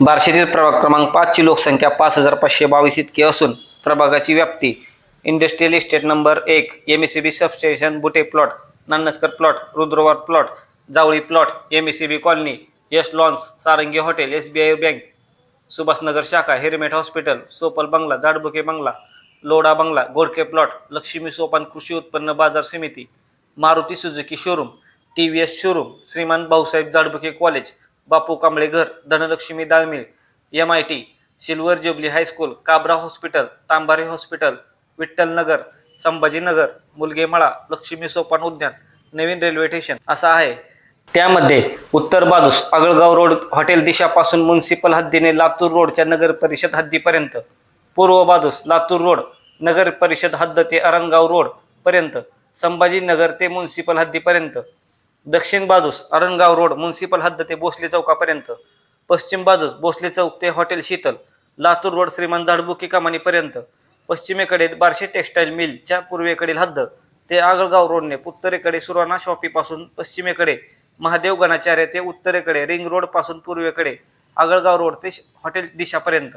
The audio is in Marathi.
बार्शीतील प्रभाग क्रमांक पाचची लोकसंख्या पाच हजार पाचशे बावीस इतकी असून प्रभागाची व्याप्ती इंडस्ट्रियल इस्टेट नंबर एक M S C B substation Bute plot Nannaskar plot Rudrawar plot Jawali plot M S C B colony Yash lawns Sarangi hotel S B I bank Subhashnagar शाखा हेरमेट हॉस्पिटल सोपल बंगला जाडबुके बंगला लोडा बंगला गोडके प्लॉट लक्ष्मी सोपान कृषी उत्पन्न बाजार समिती Maruti Suzuki showroom T V S showroom Shriman Bhausaheb Jadbuke college Bapu Kamble घर Dhanalakshmi दाळमिळ M I T silver jubilee high school Kabra hospital Tambare hospital Vitthalnagar Sambhajinagar Mulgemala Lakshmi Sopan उद्यान नवीन रेल्वे स्टेशन असं आहे. त्यामध्ये उत्तर बाजूस आगळगाव रोड हॉटेल दिशापासून म्युन्सिपल हद्दीने लातूर रोडच्या नगर परिषद हद्दीपर्यंत पूर्व बाजूस लातूर रोड नगर परिषद हद्द ते अरणगाव रोड पर्यंत संभाजीनगर ते म्युन्सिपल हद्दीपर्यंत दक्षिण बाजूस अरणगाव रोड म्युन्सिपल हद्द ते भोसले चौकापर्यंत. पश्चिम बाजूस भोसले चौक ते हॉटेल शीतल लातूर रोड श्रीमान झाडबुकी कमानीपर्यंत पश्चिमेकडे बार्शी टेक्स्टाईल मिलच्या पूर्वेकडील हद्द ते आगळगाव रोडने उत्तरेकडे सुराणा शॉपीपासून पश्चिमेकडे महादेव गणाचार्य ते उत्तरेकडे रिंग रोडपासून पूर्वेकडे आगळगाव रोड ते हॉटेल दिशापर्यंत.